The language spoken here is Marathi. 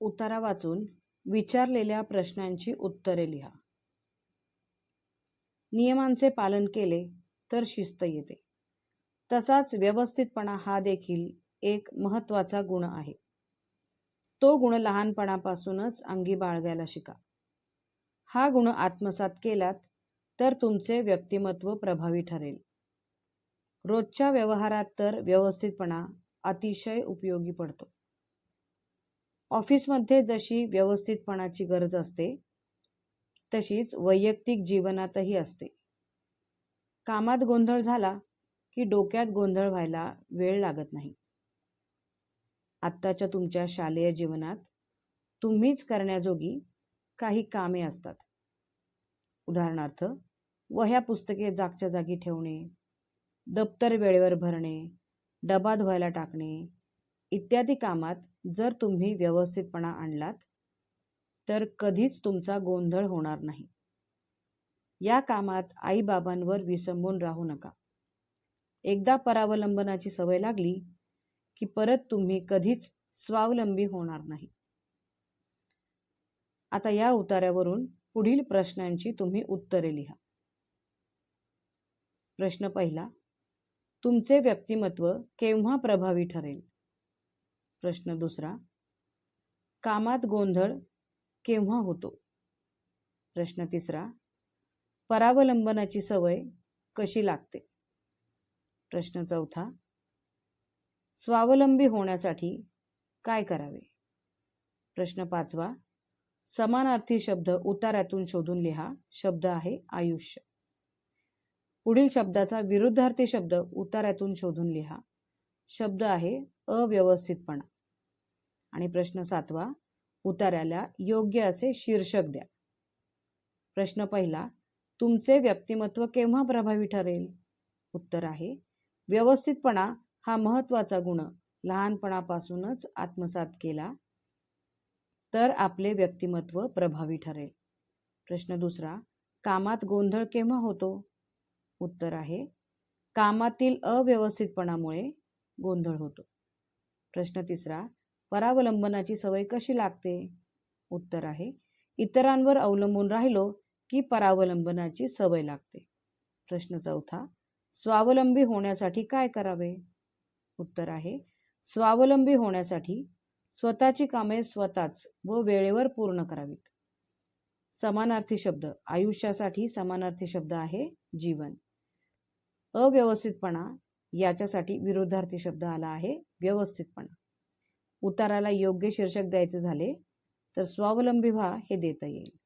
उतारा वाचून विचारलेल्या प्रश्नांची उत्तरे लिहा. नियमांचे पालन केले तर शिस्त येते. तसाच व्यवस्थितपणा हा देखील एक महत्त्वाचा गुण आहे. तो गुण लहानपणापासूनच अंगी बाळगायला शिका. हा गुण आत्मसात केलात तर तुमचे व्यक्तिमत्व प्रभावी ठरेल. रोजच्या व्यवहारात तर व्यवस्थितपणा अतिशय उपयोगी पडतो. ऑफिसमध्ये जशी व्यवस्थितपणाची गरज असते तशीच वैयक्तिक जीवनातही असते. कामात गोंधळ झाला की डोक्यात गोंधळ व्हायला वेळ लागत नाही. आत्ताच्या तुमच्या शालेय जीवनात तुम्हीच करण्याजोगी काही कामे असतात. उदाहरणार्थ वह्या पुस्तके जागच्या जागी ठेवणे दप्तर वेळेवर भरणे डबा धुवायला टाकणे इत्यादी कामात जर तुम्ही व्यवस्थितपणा आणलात तर कधीच तुमचा गोंधळ होणार नाही. या कामात आईबाबांवर विसंबून राहू नका. एकदा परावलंबनाची सवय लागली की परत तुम्ही कधीच स्वावलंबी होणार नाही. आता या उतार्यावरून पुढील प्रश्नांची तुम्ही उत्तरे लिहा. प्रश्न पहिला तुमचे व्यक्तिमत्व केव्हा प्रभावी ठरेल? प्रश्न दुसरा. कामात गोंधळ केव्हा होतो? प्रश्न तिसरा. परावलंबनाची सवय कशी लागते? प्रश्न चौथा. स्वावलंबी होण्यासाठी काय करावे? प्रश्न पाचवा. समानार्थी शब्द उतारातून शोधून लिहा. शब्द आहे आयुष्य. पुढील शब्दाचा विरुद्धार्थी शब्द उतारातून शोधून लिहा. शब्द आहे अव्यवस्थितपणा. आणि प्रश्न सातवा उतार्याला योग्य असे शीर्षक द्या. प्रश्न पहिला तुमचे व्यक्तिमत्व केव्हा प्रभावी ठरेल? उत्तर आहे व्यवस्थितपणा हा महत्त्वाचा गुण. लहानपणापासूनच आत्मसात केला तर आपले व्यक्तिमत्व प्रभावी ठरेल. प्रश्न दुसरा कामात गोंधळ केव्हा होतो? उत्तर आहे कामातील अव्यवस्थितपणामुळे गोंधळ होतो. प्रश्न तिसरा परावलंबनाची सवय कशी लागते? उत्तर आहे इतरांवर अवलंबून राहिलो की परावलंबनाची सवय लागते. प्रश्न चौथा स्वावलंबी होण्यासाठी काय करावे? उत्तर आहे स्वावलंबी होण्यासाठी स्वतःची कामे स्वतःच व वेळेवर पूर्ण करावीत. समानार्थी शब्द आयुष्यासाठी समानार्थी शब्द आहे जीवन. अव्यवस्थितपणा याच्यासाठी विरोधार्थी शब्द आला आहे व्यवस्थितपणा. उताराला योग्य शीर्षक द्यायचे झाले तर स्वावलंबी व्हा हे देता येईल.